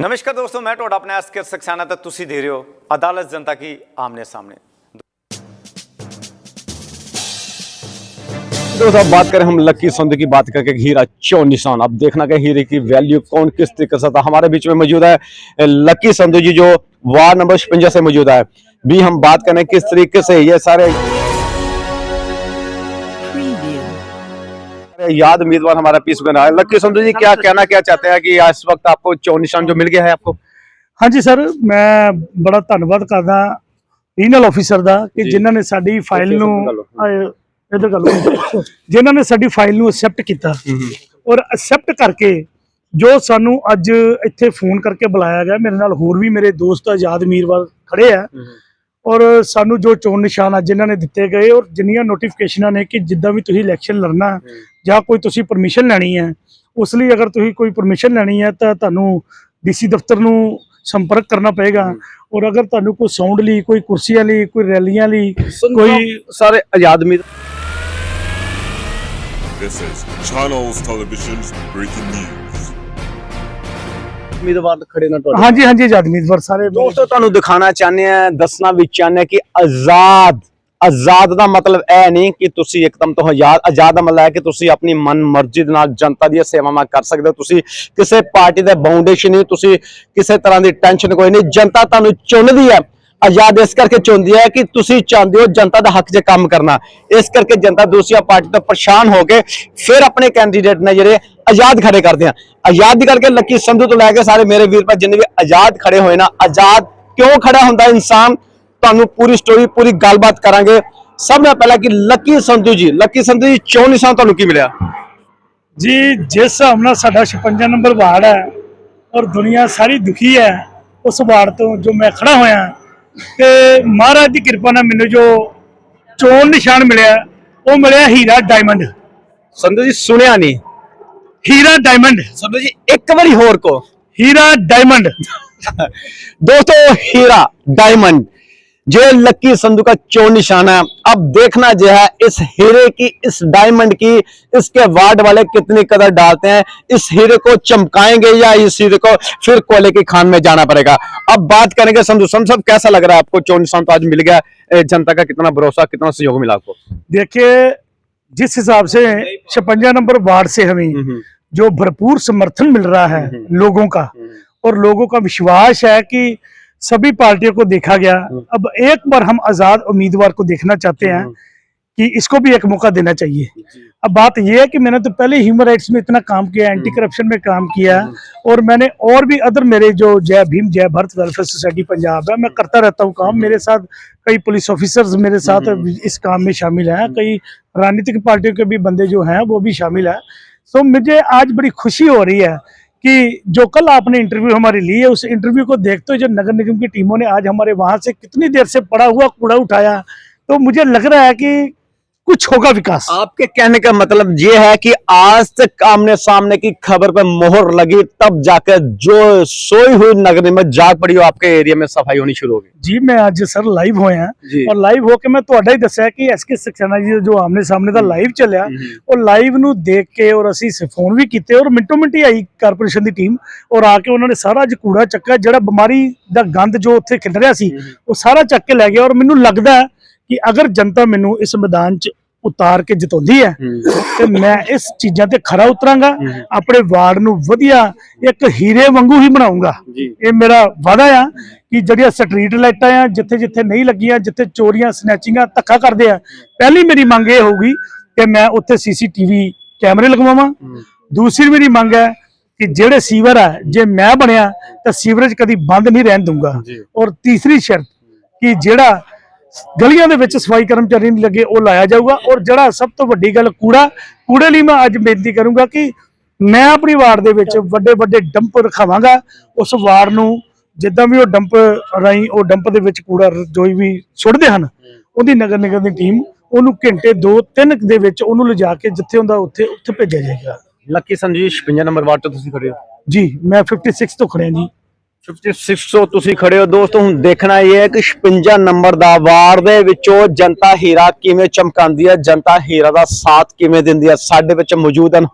ਨਮਸਕਾਰ ਦੋਸਤੋ ਮੈਂ ਤੁਹਾਡਾ ਆਪਣਾ ਐਸਕੇ ਸਕਸਾਨਾ ਤੇ ਤੁਸੀਂ ਦੇ ਰਹੇ ਹੋ ਅਦਾਲਤ ਜਨਤਾ ਕੀ ਆਮਨੇ ਸਾਹਮਣੇ दोस्तों अब बात करें हम लक्की संधु की बात करके हीरा चौ निशान अब देखना कि हीरे की वैल्यू कौन किस तरीके से था हमारे बीच में मौजूद है लक्की संधु जी जो वार्ड नंबर छप्पन से मौजूद है भी हम बात करें किस तरीके से ये सारे याद उम्मीदवार हमारा पीस बना है लक्की संधु जी क्या कहना क्या चाहते हैं कि इस वक्त आपको चौ निशान जो मिल गया है आपको ਹਾਂਜੀ ਸਰ ਮੈਂ ਬੜਾ ਧੰਨਵਾਦ ਕਰਦਾ ਰੀਨਲ ਆਫੀਸਰ ਦਾ ਕਿ ਜੀ। ਜਿਨ੍ਹਾਂ ਨੇ ਸਾਡੀ ਫਾਈਲ ਇੱਥੇ ਨੂੰ ਗੱਲ ਹੋ। ਆਏ, ਇੱਧਰ ਗੱਲ ਹੋ। ਜਿਨ੍ਹਾਂ ਨੇ ਸਾਡੀ ਫਾਈਲ ਨੂੰ ਐਕਸੈਪਟ ਕੀਤਾ ਔਰ ਐਕਸੈਪਟ ਕਰਕੇ ਜੋ ਸਾਨੂੰ ਅੱਜ ਇੱਥੇ ਫੋਨ ਕਰਕੇ ਬੁਲਾਇਆ ਗਿਆ ਮੇਰੇ ਨਾਲ ਹੋਰ ਵੀ ਮੇਰੇ ਦੋਸਤ ਆਜ਼ਾਦ ਮੀਰਵਾਲ ਖੜੇ ਆ ਔਰ ਸਾਨੂੰ ਜੋ ਚੋਣ ਨਿਸ਼ਾਨ ਆ ਇਹਨਾਂ ਨੇ ਦਿੱਤੇ ਗਏ ਔਰ ਜਿੰਨੀਆਂ ਨੋਟੀਫਿਕੇਸ਼ਨਾਂ ਨੇ ਕਿ ਜਿੱਦਾਂ ਵੀ ਤੁਸੀਂ ਇਲੈਕਸ਼ਨ ਲੜਨਾ ਜਾਂ ਕੋਈ ਤੁਸੀਂ ਪਰਮਿਸ਼ਨ ਲੈਣੀ ਹੈ ਉਸ ਲਈ ਅਗਰ ਤੁਸੀਂ ਕੋਈ ਪਰਮਿਸ਼ਨ ਲੈਣੀ ਹੈ ਤਾਂ ਤੁਹਾਨੂੰ ਡੀਸੀ ਦਫ਼ਤਰ ਨੂੰ ਸੰਪਰਕ ਕਰਨਾ ਪਏਗਾ। ਔਰ ਅਗਰ ਤੁਹਾਨੂੰ ਕੋਈ ਸਾਊਂਡ ਲਈ ਕੋਈ ਕੁਰਸੀਆਂ ਲਈ ਕੋਈ ਰੈਲੀਆਂ ਲਈ ਕੋਈ ਸਾਰੇ ਆਜ਼ਾਦ ਉਮੀਦਵਾਰ ਖੜੇ ਨੇ ਤੁਹਾਡੇ? ਹਾਂਜੀ ਹਾਂਜੀ ਆਜ਼ਾਦ ਉਮੀਦਵਾਰ ਸਾਰੇ ਦੋਸਤੋ ਤੁਹਾਨੂੰ ਦਿਖਾਣਾ ਚਾਹੁੰਦੇ ਆ ਦੱਸਣਾ ਵੀ ਚਾਹੁੰਦੇ ਕਿ ਆਜ਼ਾਦ ਆਜ਼ਾਦ ਦਾ ਮਤਲਬ ਇਹ ਨਹੀਂ ਕਿ ਤੁਸੀਂ ਇੱਕਦਮ ਤੋਂ ਆਜ਼ਾਦ ਆਜ਼ਾਦ ਮਤਲਬ ਹੈ ਕਿ ਤੁਸੀਂ ਆਪਣੀ ਮਨਮਰਜ਼ੀ ਦੇ ਨਾਲ ਜਨਤਾ ਦੀਆਂ ਸੇਵਾਵਾਂ ਕਰ ਸਕਦੇ ਹੋ। ਤੁਸੀਂ ਕਿਸੇ ਪਾਰਟੀ ਦਾ ਬਾਉਂਡੇਸ਼ਨ ਨਹੀਂ ਤੁਸੀਂ ਕਿਸੇ ਤਰ੍ਹਾਂ ਦੀ ਟੈਨਸ਼ਨ ਕੋਈ ਨਹੀਂ। ਜਨਤਾ ਤੁਹਾਨੂੰ ਚੁਣਦੀ ਹੈ। ਆਜ਼ਾਦ ਇਸ ਕਰਕੇ ਚੁਣਦੀ ਹੈ ਕਿ ਤੁਸੀਂ ਚਾਹੁੰਦੇ ਹੋ ਜਨਤਾ ਦਾ ਹੱਕ 'ਚ ਕੰਮ ਕਰਨਾ। ਇਸ ਕਰਕੇ ਜਨਤਾ ਦੂਸਰੀਆਂ ਪਾਰਟੀ ਤੋਂ ਪਰੇਸ਼ਾਨ ਹੋ ਕੇ ਫਿਰ ਆਪਣੇ ਕੈਂਡੀਡੇਟ ਨੇ ਜਿਹੜੇ ਆਜ਼ਾਦ ਖੜੇ ਕਰਦੇ ਆ ਆਜ਼ਾਦ ਦੀ ਕਰਕੇ ਲੱਕੀ ਸੰਧੂ ਤੋਂ ਲੈ ਕੇ ਸਾਰੇ ਮੇਰੇ ਵੀਰ ਭਰਾ ਜਿੰਨੇ ਵੀ ਆਜ਼ਾਦ ਖੜੇ ਹੋਏ ਨਾ, ਆਜ਼ਾਦ ਕਿਉਂ ਖੜਾ ਹੁੰਦਾ ਇਨਸਾਨ? ਤੁਹਾਨੂੰ ਪੂਰੀ ਸਟੋਰੀ ਪੂਰੀ ਗੱਲਬਾਤ ਕਰਾਂਗੇ। ਸਭ ਤੋਂ ਪਹਿਲਾਂ ਕਿ ਲੱਕੀ ਸੰਧੂ ਜੀ, ਲੱਕੀ ਸੰਧੂ ਜੀ, ਚੋਣ ਨਿਸ਼ਾਨ ਤੁਹਾਨੂੰ ਕੀ ਮਿਲਿਆ? ਜੀ, ਜਿਸ ਹਿਸਾਬ ਨਾਲ ਸਾਡਾ 56 ਨੰਬਰ ਵਾਰਡ ਹੈ ਔਰ ਦੁਨੀਆ ਸਾਰੀ ਦੁਖੀ ਹੈ, ਉਸ ਵਾਰਡ ਤੋਂ ਜੋ ਮੈਂ ਖੜਾ ਹੋਇਆ ਤੇ ਮਹਾਰਾਜ ਦੀ ਕਿਰਪਾ ਨਾਲ ਮੈਨੂੰ ਜੋ ਚੋਣ ਨਿਸ਼ਾਨ ਮਿਲਿਆ ਉਹ ਮਿਲਿਆ ਹੀਰਾ ਡਾਇਮੰਡ ਸੰਧੂ ਜੀ ਸੁਣਿਆ ਨਹੀਂ। ਹੀਰਾ ਡਾਇਮੰਡ ਸੰਧੂ ਜੀ ਇੱਕ ਵਾਰੀ ਹੋਰ ਕੋ ਹੀਰਾ ਡਾਇਮੰਡ ਦੋਸਤੋ ਹੀਰਾ ਡਾਇਮੰਡ जो लक्की संधु का चो निशान? है अब देखना जो है इस हीरे की इस डायमंड की इसके वार्ड वाले कितनी कदर डालते हैं? इस हीरे को चमकाएँगे या इस हीरे को फिर कोयले की खान में जाना पड़ेगा? अब बात करेंगे संधू साहब कैसा लग रहा है आपको? चो निशान तो आज मिल गया जनता का कितना भरोसा कितना सहयोग मिला आपको? देखिए जिस हिसाब से छपंजा नंबर वार्ड से हमें जो भरपूर समर्थन मिल रहा है लोगों का और लोगों का विश्वास है कि सभी पार्टियों को देखा गया। अब एक बार हम आज़ाद उम्मीदवार को देखना चाहते हैं कि इसको भी एक मौका देना चाहिए। अब बात यह है कि मैंने तो पहले ह्यूमन राइट्स में इतना काम किया एंटी करप्शन में काम किया और मैंने और भी अदर मेरे जो जय भीम जय भारत वेलफेयर सोसाइटी पंजाब है मैं करता रहता हूँ काम। मेरे साथ कई पुलिस ऑफिसर्स मेरे साथ इस काम में शामिल हैं। कई राजनीतिक पार्टियों के भी बंदे जो हैं वो भी शामिल हैं। तो मुझे आज बड़ी खुशी हो रही है कि जो कल आपने इंटरव्यू हमारी ली है उस इंटरव्यू को देखते हुए जो नगर निगम की टीमों ने आज हमारे वहां से कितनी देर से पड़ा हुआ कूड़ा उठाया तो मुझे लग रहा है कि कुछ होगा विकास आपके कहने का मतलब ये है कि आज तक आमने सामने की खबर पे मोहर लगी तब जाकर जो सोई हुई नगरी में जाग पड़ी हो आपके एरिया में सफाई होनी शुरू होगी जी मैं ਅੱਜ ਸਰ ਲਾਈਵ ਹੋਇਆ ਜੀ ਔਰ ਲਾਈਵ ਹੋ ਕੇ ਮੈਂ ਤੁਹਾਡਾ ਹੀ ਦੱਸਿਆ ਕਿ ਐਸਕੇ ਸਕਸੈਨਾ ਜੀ ਦਾ ਜੋ ਆਮਨੇ ਸਾਹਮਣੇ ਦਾ ਲਾਈਵ ਚੱਲਿਆ ਉਹ ਲਾਈਵ ਨੂੰ ਦੇਖ ਕੇ ਔਰ ਅਸੀਂ ਫੋਨ ਵੀ ਕੀਤੇ ਔਰ ਮਿੰਟੋ ਮਿੰਟੀ ਆਈ ਕਾਰਪੋਰੇਸ਼ਨ ਦੀ ਟੀਮ ਔਰ ਆ ਕੇ ਉਹਨਾਂ ਨੇ ਸਾਰਾ ਅੱਜ ਕੂੜਾ ਚੱਕਿਆ ਜਿਹੜਾ ਬਿਮਾਰੀ ਦਾ ਗੰਦ ਜੋ ਉੱਥੇ ਖਿੰਡ ਰਿਹਾ ਸੀ ਉਹ ਸਾਰਾ ਚੱਕ ਕੇ ਲੈ ਗਿਆ ਔਰ ਮੈਨੂੰ ਲੱਗਦਾ ਹੈ ਕਿ ਅਗਰ ਜਨਤਾ ਮੈਨੂੰ ਇਸ ਮੈਦਾਨ 'ਚ ਉਤਾਰ ਕੇ ਜਿਤਾਉਂਦੀ ਹੈ ਤੇ ਮੈਂ ਇਸ ਚੀਜ਼ਾਂ ਤੇ ਖਰਾ ਉਤਰਾਂਗਾ ਆਪਣੇ ਵਾਰਡ ਨੂੰ ਵਧੀਆ ਇੱਕ ਹੀਰੇ ਵਾਂਗੂ ਹੀ ਬਣਾਉਂਗਾ। ਇਹ ਮੇਰਾ ਵਾਅਦਾ ਆ ਕਿ ਜਿਹੜੀਆਂ ਸਟਰੀਟ ਲਾਈਟਾਂ ਆ ਜਿੱਥੇ ਜਿੱਥੇ ਨਹੀਂ ਲੱਗੀਆਂ ਜਿੱਥੇ ਚੋਰੀਆਂ ਸਨੈਚਿੰਗਾਂ ਧੱਕਾ ਕਰਦੇ ਆ ਪਹਿਲੀ ਮੇਰੀ ਮੰਗ ਇਹ ਹੋਊਗੀ ਕਿ ਮੈਂ ਉੱਥੇ ਸੀਸੀਟੀਵੀ ਕੈਮਰੇ ਲਗਵਾਵਾਂ। ਦੂਸਰੀ ਮੇਰੀ ਮੰਗ ਹੈ ਕਿ ਜਿਹੜੇ ਸੀਵਰ ਆ ਜੇ ਮੈਂ ਬਣਿਆ ਤਾਂ ਸੀਵਰੇਜ ਕਦੀ ਬੰਦ ਨਹੀਂ ਰਹਿਣ ਦੂੰਗਾ ਔਰ ਤੀਸਰੀ ਸ਼ਰਤ ਕਿ ਜਿਹੜਾ ਗਲੀਆਂ ਦੇ ਵਿੱਚ ਸਫ਼ਾਈ ਕਰਮਚਾਰੀ ਨਹੀਂ ਲੱਗੇ ਉਹ ਲਾਇਆ ਜਾਊਗਾ। ਔਰ ਜਿਹੜਾ ਸਭ ਤੋਂ ਵੱਡੀ ਗੱਲ ਕੂੜਾ ਕੂੜੇ ਲਈ ਮੈਂ ਅੱਜ ਬੇਨਤੀ ਕਰੂੰਗਾ ਕਿ ਮੈਂ ਆਪਣੀ ਵਾਰਡ ਦੇ ਵਿੱਚ ਵੱਡੇ ਵੱਡੇ ਡੰਪ ਰਖਾਵਾਂਗਾ। ਉਸ ਵਾਰਡ ਨੂੰ ਜਿੱਦਾਂ ਵੀ ਉਹ ਡੰਪ ਰਾਈ ਉਹ ਡੰਪ ਦੇ ਵਿੱਚ ਕੂੜਾ ਰ- ਜੋ ਵੀ ਸੁੱਟਦੇ ਹਨ ਉਹਦੀ ਨਗਰ ਨਿਗਮ ਦੀ ਟੀਮ ਉਹਨੂੰ ਘੰਟੇ 2-3 ਦੇ ਵਿੱਚ ਉਹਨੂੰ ਲਿਜਾ ਕੇ ਜਿੱਥੇ ਹੁੰਦਾ ਉੱਥੇ ਉੱਥੇ ਭੇਜਿਆ ਜਾਏਗਾ। ਲੱਕੀ ਸੰਜੂ 56 ਨੰਬਰ ਵਾਰਡ ਤੋਂ ਤੁਸੀਂ ਖੜੇ ਹੋ? ਜੀ ਮੈਂ 56 ਤੋਂ ਖੜਿਆ ਜੀ। 5600 ਤੁਸੀਂ ਖੜੇ ਹੋ, ਦੋਸਤੋ, ਹੁਣ ਦੇਖਣਾ ਇਹ ਹੈ ਕਿ 56 ਨੰਬਰ ਦਾ ਵਾਰ ਦੇ ਵਿੱਚੋਂ ਜਨਤਾ ਹੀਰਾ ਕਿਵੇਂ ਚਮਕਾਉਂਦੀ ਹੈ ਜਨਤਾ ਹੀਰਾ ਦਾ ਸਾਥ ਕਿਵੇਂ ਦਿੰਦੀ ਹੈ ਸਾਡੇ ਵਿੱਚ ਮੌਜੂਦ ਹਨ